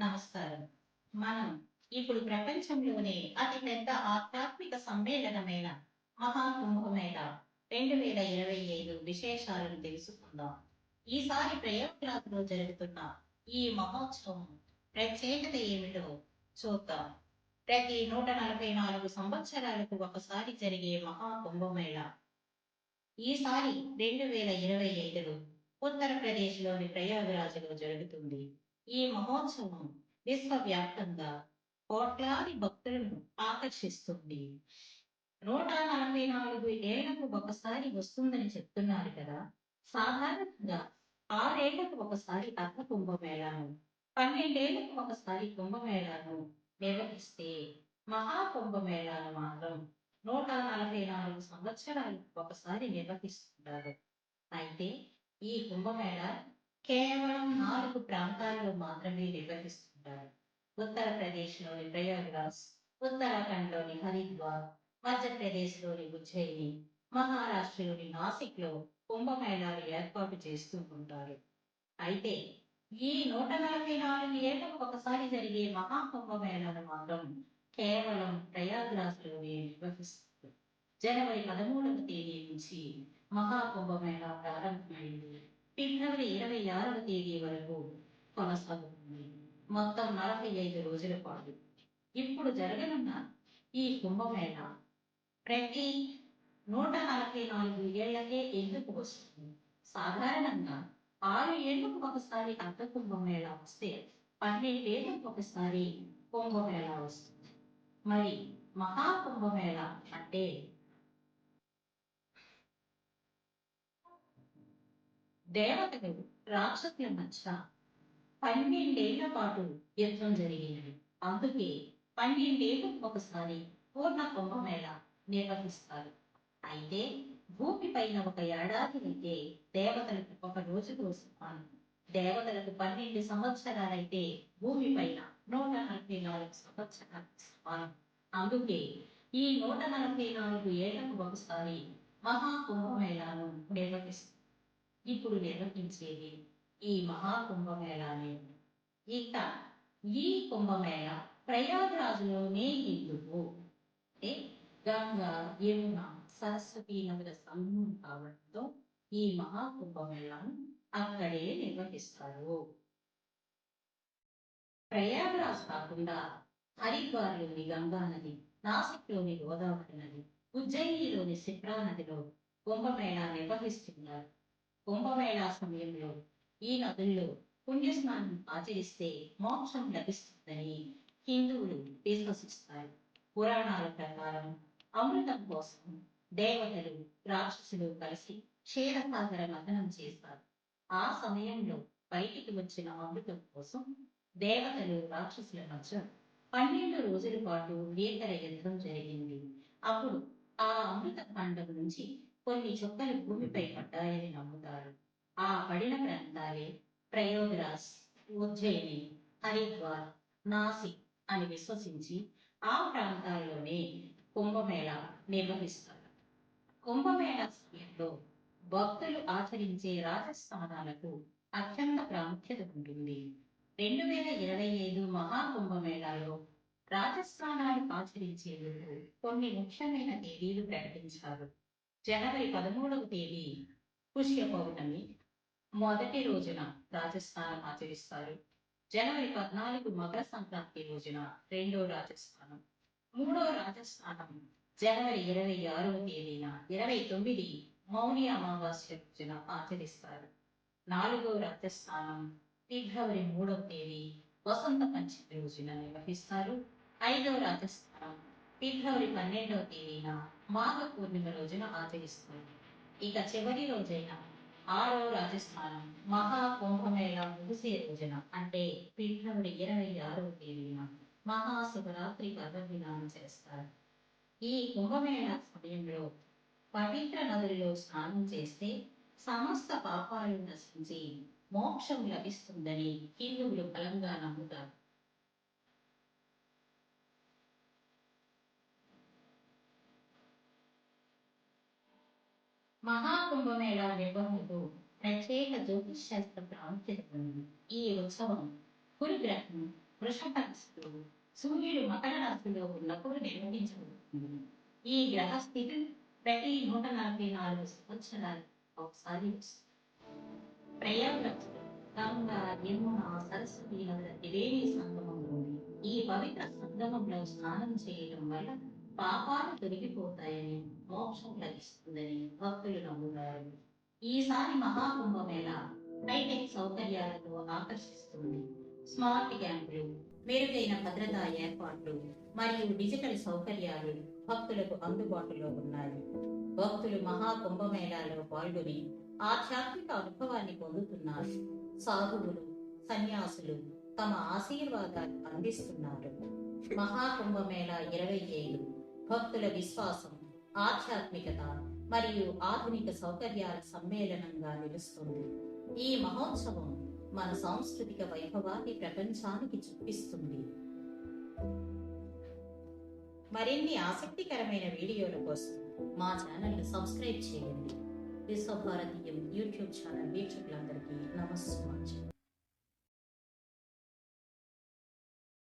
నమస్కారం. మనం ఇప్పుడు ప్రపంచంలోనే అతిపెద్ద ఆధ్యాత్మిక సమ్మేళనమైన మహాకుంభమేళ రెండు వేల ఇరవై ఐదు విశేషాలను తెలుసుకుందాం. ఈసారి ప్రయోగరాజులో జరుగుతున్న ఈ మహోత్సవం ప్రత్యేకత ఏమిటో చూద్దాం. ప్రతి నూట నలభై నాలుగు సంవత్సరాలకు ఒకసారి జరిగే మహాకుంభమేళ. ఈసారి రెండు వేల ఇరవై ఐదులో ఉత్తరప్రదేశ్లోని ప్రయోగరాజులో జరుగుతుంది. ఈ మహోత్సవం విశ్వవ్యాప్తంగా కోట్లాది భక్తులను ఆకర్షిస్తుంది. నూట నలభై నాలుగు ఏళ్ళకు ఒకసారి వస్తుందని చెప్తున్నారు కదా. సాధారణంగా ఆరేళ్ళకు ఒకసారి అర్ధ కుంభమేళాను పన్నెండేళ్ళకు ఒకసారి కుంభమేళాను నిర్వహిస్తే మహాకుంభమేళాను మాత్రం నూట నలభై నాలుగు సంవత్సరాలకు ఒకసారి నిర్వహిస్తుంటారు. అయితే ఈ కుంభమేళ కేవలం నాలుగు ప్రాంతాల్లో మాత్రమే నిర్వహిస్తుంటారు. ఉత్తరప్రదేశ్లోని ప్రయాగ్రాజ్ ఉత్తరాఖండ్లోని హరిద్వార్ మధ్యప్రదేశ్లోని ఉజ్జయిని మహారాష్ట్రలోని నాసిక్లో కుంభమేళాలు ఏర్పాటు చేస్తూ ఉంటారు. అయితే ఈ నూట నలభై నాలుగు ఏళ్ళకు ఒకసారి జరిగే మహాకుంభమేళాను మాత్రం కేవలం ప్రయాగ్రాజ్లోనే నిర్వహిస్తుంది జనవరి పదమూడవ తేదీ నుంచి మహాకుంభమేళా ప్రారంభమైంది. ఫిబ్రవరి ఇరవై ఆరవ తేదీ వరకు కొనసాగుతుంది మొత్తం నలభై ఐదు రోజుల పాటు ఇప్పుడు జరగనున్న ఈ కుంభమేళ ప్రతి నూట నలభై నాలుగు ఏళ్ళకే ఎందుకు వస్తుంది సాధారణంగా ఆరు ఏళ్ళకు ఒకసారి అర్ధ కుంభమేళ వస్తే పన్నెండేళ్ళకు ఒకసారి కుంభమేళ వస్తుంది మరి మహాకుంభమేళ అంటే దేవతలు రాక్షసుల మధ్య పన్నెండేళ్ళ పాటు యుద్ధం జరిగింది. అందుకే పన్నెండేళ్ళకు ఒకసారి పూర్ణ కుంభమేళ నిర్వహిస్తారు. అయితే భూమి పైన ఒక ఏడాది అయితే దేవతలకు ఒక రోజు సమానం దేవతలకు పన్నెండు సంవత్సరాలైతే భూమి పైన నూట నలభై నాలుగు సంవత్సరాలకు సమానం అందుకే ఈ నూట నలభై నాలుగు ఏళ్ళకు ఒకసారి మహాకుంభమేళాను నిర్వహిస్తారు ఇప్పుడు నిర్వహించేది ఈ మహాకుంభమేళానే. ఇక ఈ కుంభమేళ ప్రయాగరాజులోనే ఎందుకు? అంటే గంగా యమున సరస్వతి నదుల సంగమం కావడంతో ఈ మహాకుంభమేళను అక్కడే నిర్వహిస్తారు. ప్రయాగరాజ్ కాకుండా హరిద్వార్లోని గంగా నది నాసిక్లోని గోదావరి నది ఉజ్జయినిలోని సిప్రా నదిలో కుంభమేళా నిర్వహిస్తున్నారు. కుంభమేళా సమయంలో ఈ నదుల్లో పుణ్యస్నానం ఆచరిస్తే మోక్షం లభిస్తుందని హిందువులు విశ్వసిస్తారు. పురాణాల ప్రకారం అమృతం కోసం దేవతలు రాక్షసులు కలిసి క్షీరసాగర మథనం చేస్తారు. ఆ సమయంలో బయటికి వచ్చిన అమృతం కోసం దేవతలు రాక్షసుల మధ్య పన్నెండు రోజుల పాటు భీకర యుద్ధం జరిగింది. అప్పుడు ఆ అమృత ఖండం నుంచి కొన్ని చుక్కలు భూమిపై పడ్డాయని నమ్ముతారు. ఆ పడిన ప్రాంతాలే ప్రయోగరాజ్ ఉజ్జయిని హరిద్వార్ నాసిక్ అని విశ్వసించి ఆ ప్రాంతాల్లోనే కుంభమేళ నిర్వహిస్తారు. కుంభమేళ సమయంలో భక్తులు ఆచరించే రాజస్థానాలకు అత్యంత ప్రాముఖ్యత ఉంటుంది. రెండు వేల ఇరవై ఐదు మహాకుంభమేళాలో రాజస్థానాలు ఆచరించేందుకు కొన్ని ముఖ్యమైన తేదీలు ప్రకటించారు. జనవరి పదమూడవ తేదీ పుష్య పౌర్ణమి. మొదటి రోజున రాజస్థానం ఆచరిస్తారు. జనవరి పద్నాలుగు మకర సంక్రాంతి రోజున రెండో రాజస్థానం. మూడో రాజస్థానం జనవరి ఇరవై ఆరవ తేదీన ఇరవై తొమ్మిది మౌని అమావాస్య రోజున ఆచరిస్తారు. నాలుగో రాజస్థానం ఫిబ్రవరి మూడవ తేదీ వసంత పంచమి రోజున నిర్వహిస్తారు. ఐదో రాజస్థానం ఫిబ్రవరి పన్నెండవ తేదీన మాఘ పూర్ణిమ రోజున ఆచరిస్తారు ఇక చివరి రోజైన ఆరో రాజస్థానం మహా కుంభమేళ ముగిసే రోజున అంటే ఫిబ్రవరి ఇరవై ఆరవ తేదీన మహాశివరాత్రి పర్వదినాన్ని చేస్తారు. ఈ కుంభమేళ సమయంలో పవిత్ర నదుల్లో స్నానం చేస్తే సమస్త పాపాలు నశించి మోక్షం లభిస్తుందని హిందువులు బలంగా నమ్ముతారు. మహాకుంభమేళా నిర్వహణకు ప్రత్యేక జ్యోతిష్ శాస్త్ర ప్రాముఖ్యత ఈ ఉత్సవం గురుగ్రహం వృషభ రాశిలో సూర్యుడు మకర రాశిలో ఉన్నప్పుడు నిర్వహించబడుతుంది ఈ గ్రహ స్థితి ప్రతి నూట నలభై నాలుగు సంవత్సరాలు ఒకసారి వస్తుంది. గంగా యమున సరస్వతి నదుల త్రివేణి సంగమంలోని ఈ పవిత్ర సంగమంలో స్నానం చేయడం వల్ల పాపాలు తొలగిపోతాయని మోక్షం లభిస్తుందని భక్తులు నమ్ముతారు. ఈసారి మహాకుంభమేళ హైటెక్ సౌకర్యాలతో ఆకర్షిస్తుంది. స్మార్ట్ క్యాంపులు మెరుగైన భద్రతా ఏర్పాట్లు మరియు డిజిటల్ సౌకర్యాలు భక్తులకు అందుబాటులో ఉన్నాయి. భక్తులు మహాకుంభమేళాలో పాల్గొని ఆధ్యాత్మిక అనుభవాన్ని పొందుతున్నారు. సాధువులు సన్యాసులు తమ ఆశీర్వాదాలు అందిస్తున్నారు. మహాకుంభమేళా ఇరవై ఏడు భక్తుల విశ్వాసం ఆధ్యాత్మికత మరియు ఆధునిక సౌకర్యాల సమ్మేళనంగా నిలుస్తుంది. ఈ మహోత్సవం మన సాంస్కృతిక వైభవాన్ని ప్రపంచానికి చూపిస్తుంది. మరిన్ని ఆసక్తికరమైన వీడియోల కోసం మా ఛానల్ను సబ్స్క్రైబ్ చేయండి. విశ్వభారతీయం యూట్యూబ్ ఛానల్ వీక్షకులందరికీ నమస్కారం.